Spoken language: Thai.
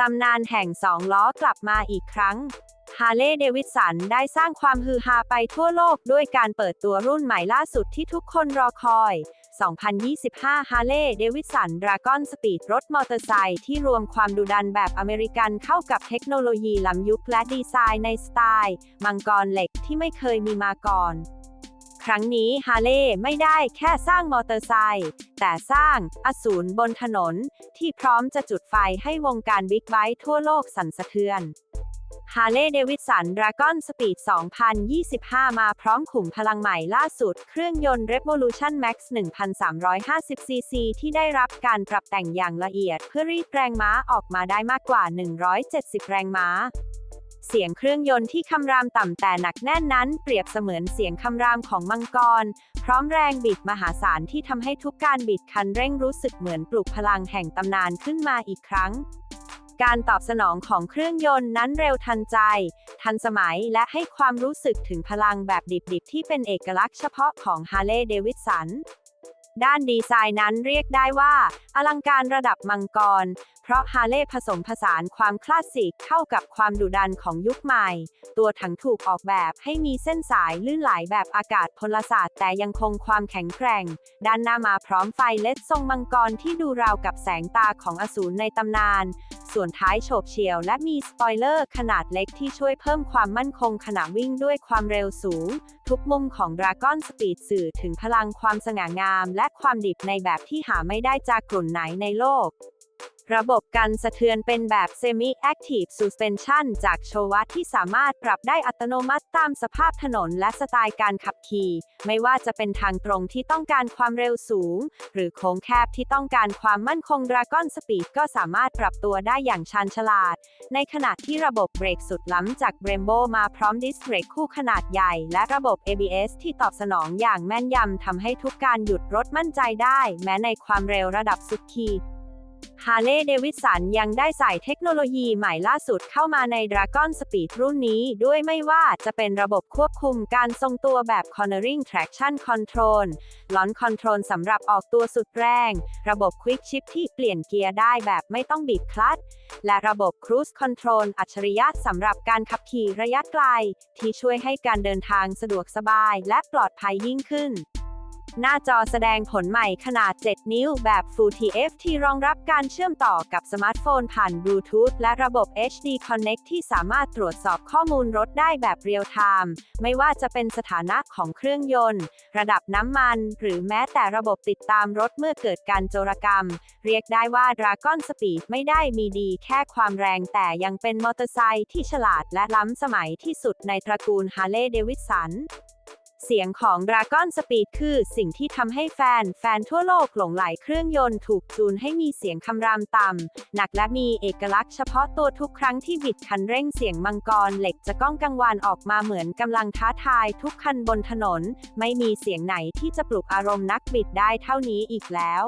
ตำนานแห่งสองล้อกลับมาอีกครั้งฮาร์เลย์เดวิดสันได้สร้างความฮือฮาไปทั่วโลกด้วยการเปิดตัวรุ่นใหม่ล่าสุดที่ทุกคนรอคอย 2025ฮาร์เลย์เดวิดสันดราก้อนสปีดรถมอเตอร์ไซค์ที่รวมความดุดันแบบอเมริกันเข้ากับเทคโนโลยีล้ำยุคและดีไซน์ในสไตล์ มังกรเหล็กที่ไม่เคยมีมาก่อน ครั้งนี้ฮาร์เลย์ไม่ได้แค่สร้างมอเตอร์ไซค์แต่สร้างอสูรบนถนน ที่พร้อมจะจุดไฟให้วงการบิ๊กไบค์ทั่วโลกสั่นสะเทือนฮาร์เลย์เดวิดสันดราก้อนสปีด 2025 มาพร้อมขุมพลังใหม่ล่าสุด เครื่องยนต์ Revolution Max 1,350ซีซีที่ได้รับการปรับแต่งอย่างละเอียดเพื่อรีดแรงม้าออกมาได้มากกว่า 170 แรงม้า เสียงเครื่องยนต์ที่คำรามต่ำแต่หนักแน่นนั้น เปรียบเสมือนเสียงคำรามของมังกร พร้อมแรงบิดมหาศาลที่ทำให้ทุกการบิดคันเร่งรู้สึกเหมือนปลุกพลังแห่งตำนานขึ้นมาอีกครั้ง การตอบสนองของเครื่องยนต์นั้นเร็วทันใจ ทันสมัยและให้ความรู้สึกถึงพลังแบบดิบๆ ที่เป็นเอกลักษณ์เฉพาะของฮาร์เลย์เดวิดสัน ด้านดีไซน์นั้นเรียกได้ว่า อลังการระดับมังกร เพราะฮาร์เลย์ผสมผสานความคลาสสิกเข้ากับความดุดันของยุคใหม่ ตัวถังถูกออกแบบให้มีเส้นสายลื่นไหลแบบอากาศพลศาสตร์แต่ยังคงความแข็งแกร่ง ด้านหน้ามาพร้อมไฟเลดทรงมังกรที่ดูราวกับแสงตาของอสูรในตำนาน ส่วนท้ายโฉบเฉี่ยวและมีสปอยเลอร์ขนาดเล็กที่ช่วยเพิ่มความมั่นคงขณะวิ่งด้วยความเร็วสูง ทุกมุมของ Dragon Speed สื่อถึงพลังความสง่างาม และความดิบในแบบที่หาไม่ได้จากกลุ่นไหนในโลก ระบบกันสะเทือนเป็นแบบ Semi Active Suspension จากโชวะที่สามารถปรับได้อัตโนมัติตามสภาพถนนและสไตล์การขับขี่ ไม่ว่าจะเป็นทางตรงที่ต้องการความเร็วสูง หรือโค้งแคบที่ต้องการความมั่นคง Dragon Speed ก็สามารถปรับตัวได้อย่างชาญฉลาด ในขณะที่ระบบเบรกสุดล้ำจาก Brembo มาพร้อมดิสเบรกคู่ขนาดใหญ่ และระบบ ABS ที่ตอบสนองอย่างแม่นยำทำให้ทุกการหยุดรถมั่นใจได้ แม้ในความเร็วระดับสุดขีด ฮาร์เลย์เดวิดสันยังได้ใส่เทคโนโลยีใหม่ล่าสุดเข้ามาใน Dragon Speed รุ่นนี้ ด้วยไม่ว่าจะเป็นระบบควบคุมการทรงตัวแบบ Cornering Traction Control Launch Control สำหรับออกตัวสุดแรง ระบบ Quick Shift ที่เปลี่ยนเกียร์ได้แบบไม่ต้องบีบคลัตช์และระบบ Cruise Control อัจฉริยะสำหรับการขับขี่ระยะไกล ที่ช่วยให้การเดินทางสะดวกสบายและปลอดภัยยิ่งขึ้น หน้าจอแสดงผลใหม่ขนาด 7 นิ้วแบบ Full TFT รองรับการเชื่อมต่อกับสมาร์ทโฟนผ่านบลูทูธและระบบ HD Connect ที่สามารถตรวจสอบข้อมูลรถได้แบบเรียลไทม์ไม่ว่าจะเป็นสถานะของเครื่องยนต์ ระดับน้ำมัน หรือแม้แต่ระบบติดตามรถเมื่อเกิดการโจรกรรม เรียกได้ว่า Dragon Speed ไม่ได้มีดีแค่ความแรงแต่ยังเป็นมอเตอร์ไซค์ที่ฉลาดและล้ำสมัยที่สุดในตระกูล Harley Davidson เสียงของดราก้อนสปีดคือสิ่งที่ทำให้แฟน แฟนทั่วโลกหลงไหลเครื่องยนต์ถูกจูนให้มีเสียงคำรามต่ำ หนักและมีเอกลักษณ์เฉพาะตัวทุกครั้งที่บิดคันเร่งเสียงมังกรเหล็กจะก้องกังวานออกมาเหมือนกำลังท้าทายทุกคันบนถนน ไม่มีเสียงไหนที่จะปลุกอารมณ์นักบิดได้เท่านี้อีกแล้ว